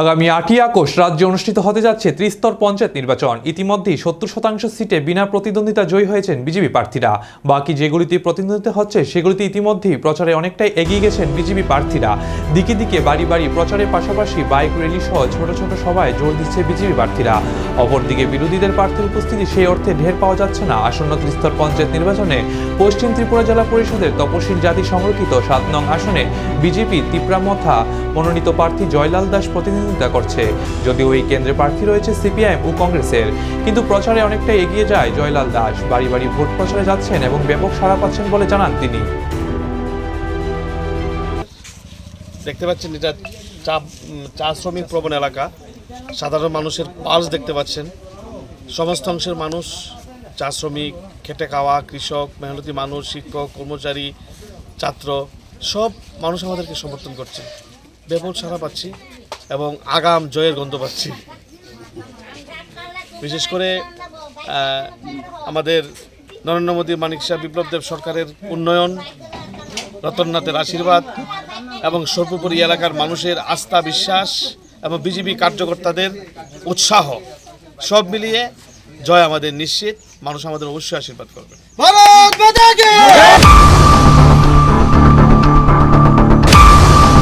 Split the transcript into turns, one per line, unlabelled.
আগামী আটই আগস্ট রাজ্যে অনুষ্ঠিত হতে যাচ্ছে ত্রিস্তর পঞ্চায়েত নির্বাচন। ইতিমধ্যেই সত্তর শতাংশ সিটে বিনা প্রতিদ্বন্দ্বিতা জয়ী হয়েছেন বিজেপি প্রার্থীরা। বাকি যেগুলিতে প্রতিদ্বন্দ্বিতা হচ্ছে, সেগুলিতে ইতিমধ্যেই প্রচারে অনেকটাই এগিয়ে গেছেন বিজেপি প্রার্থীরা। দিকে দিকে বাড়ি বাড়ি প্রচারের পাশাপাশি বাইক র্যালি সহ ছোট ছোট সভায় জোর দিচ্ছে বিজেপি প্রার্থীরা। অপরদিকে বিরোধীদের প্রার্থীর উপস্থিতি সেই অর্থে ঢের পাওয়া যাচ্ছে না। আসন্ন ত্রিস্তর পঞ্চায়েত নির্বাচনে পশ্চিম ত্রিপুরা জেলা পরিষদের তপশিল জাতি সংরক্ষিত সাত নং আসনে বিজেপি, তিপ্রামথা মনোনীত প্রার্থী জয়লাল দাস প্রতিদ্বন্দ্বিতা করছে। যদিও এই কেন্দ্রে প্রার্থী রয়েছে সিপিআইএম ও কংগ্রেসের। কিন্তু প্রচারে অনেকটা এগিয়ে যায় জয়লাল দাস। বাড়ি বাড়ি ভোট প্রচারে যাচ্ছেন এবং ব্যাপক সাড়া পাচ্ছেন বলে জানান তিনি।
দেখতে পাচ্ছেন, এটা চা চা শ্রমিক প্রবণ এলাকা। সাধারণ মানুষের পালস দেখতে পাচ্ছেন। সমস্ত অংশের মানুষ চা শ্রমিক, খেটে খাওয়া, কৃষক, মেহনতি মানুষ, শিক্ষক, কর্মচারী, ছাত্র, সব মানুষ আমাদেরকে সমর্থন করছে। ব্যাপক সারা পাচ্ছি। এবং আগাম জয়ের গন্ধ পাচ্ছি। বিশেষ করে আমাদের নরেন্দ্র মোদী, মানিক শাহ, বিপ্লব দেব সরকারের উন্নয়ন, রতননাথের আশীর্বাদ এবং সর্বোপরি এলাকার মানুষের আস্থা, বিশ্বাস এবং বিজেপি কার্যকর্তাদের উৎসাহ, সব মিলিয়ে জয় আমাদের নিশ্চিত। মানুষ আমাদের অবশ্যই আশীর্বাদ করবে।